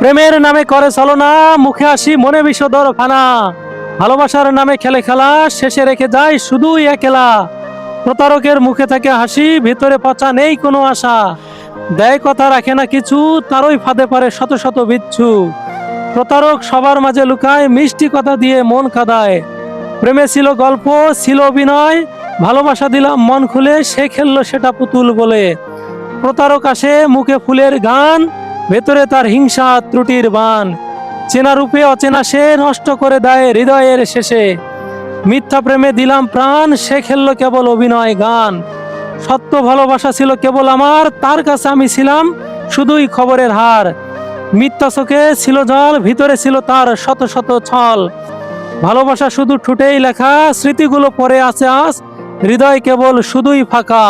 প্রেমের নামে করে চলনা মুখে আসি, মনে বিষদর ফানা ভালোবাসার নামে খেলে খেলা, শেষে রেখে যায় শুধুই একলা। প্রতারকের মুখে থেকে হাসি, ভিতরে পচা নেই কোনো আশা। দেয় কথা রাখে না কিছু, তারই ফাঁদে পারে শত শত বিচ্ছু। প্রতারক সবার মাঝে লুকায়, মিষ্টি কথা দিয়ে মন কাদায়। প্রেমে ছিল গল্প, ছিল অভিনয়, ভালোবাসা দিলাম মন খুলে, সে খেললো সেটা পুতুল বলে। প্রতারক আসে মুখে ফুলের গান ভেতরে তার হিংসা ত্রুটির বান। চেনা রূপে অচেনা সে নষ্ট করে দেয় হৃদয়ের শেষে। মিথ্যা প্রেমে দিলাম প্রাণ, সে খেললো কেবল অভিনয় গান। সত্য ভালোবাসা ছিল কেবল আমার, তার কাছে আমি ছিলাম শুধুই খবরের হার। মিথ্যা চোখে ছিল জল, ভিতরে ছিল তার শত শত ছল। ভালোবাসা শুধু ঠুটেই লেখা, স্মৃতিগুলো পরে আছে আজ, হৃদয় কেবল শুধুই ফাঁকা।